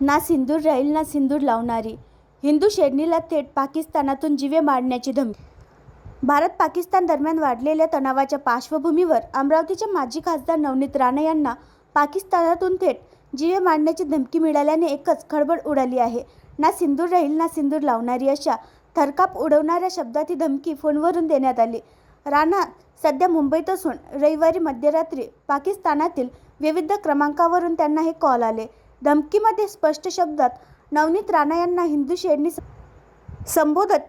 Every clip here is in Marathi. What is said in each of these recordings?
ना सिंदूर राहील ना सिंदूर लावणारी. हिंदू शेडणीला थेट पाकिस्तानातून जिवे मारण्याची धमकी. भारत पाकिस्तान दरम्यान वाढलेल्या तणावाच्या पार्श्वभूमीवर अमरावतीचे माजी खासदार नवनीत राणे यांना पाकिस्तानातून थेट जिवे मारण्याची धमकी मिळाल्याने एकच खळबळ उडाली आहे. ना सिंदूर राहील ना सिंदूर लावणारी अशा थरकाप उडवणाऱ्या शब्दाची धमकी फोनवरून देण्यात आली. राणा सध्या मुंबईत असून रविवारी मध्यरात्री पाकिस्तानातील विविध क्रमांकावरून त्यांना हे कॉल आले. धमकीमध्ये स्पष्ट शब्दात नवनीत राणा यांना हिंदू शेडणी संबोधत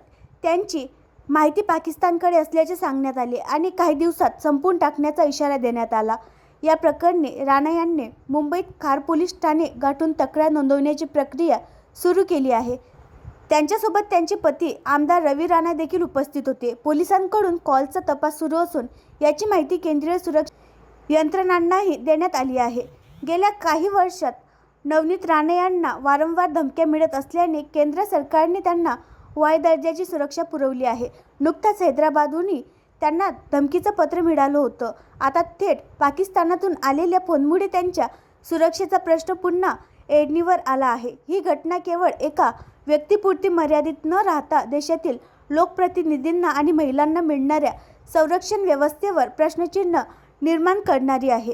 त्यांची माहिती पाकिस्तानकडे असल्याचे सांगण्यात आले आणि काही दिवसात संपून टाकण्याचा इशारा देण्यात आला. या प्रकरणी राणा यांनी मुंबईत खार पोलीस ठाणे गाठून तक्रार नोंदवण्याची प्रक्रिया सुरू केली आहे. त्यांच्यासोबत त्यांचे पती आमदार रवी राणा देखील उपस्थित होते. पोलिसांकडून कॉलचा तपास सुरू असून याची माहिती केंद्रीय सुरक्षा यंत्रणांनाही देण्यात आली आहे. गेल्या काही वर्षात नवनीत राणे यांना वारंवार धमक्या मिळत असल्याने केंद्र सरकारने त्यांना वाय दर्जाची सुरक्षा पुरवली आहे. नुकताच हैदराबादहूनही त्यांना धमकीचं पत्र मिळालं होतं. आता थेट पाकिस्तानातून आलेल्या फोनमुळे त्यांच्या सुरक्षेचा प्रश्न पुन्हा एडणीवर आला आहे. ही घटना केवळ एका व्यक्तीपुरती मर्यादित न राहता देशातील लोकप्रतिनिधींना आणि महिलांना मिळणाऱ्या संरक्षण व्यवस्थेवर प्रश्नचिन्ह निर्माण करणारी आहे.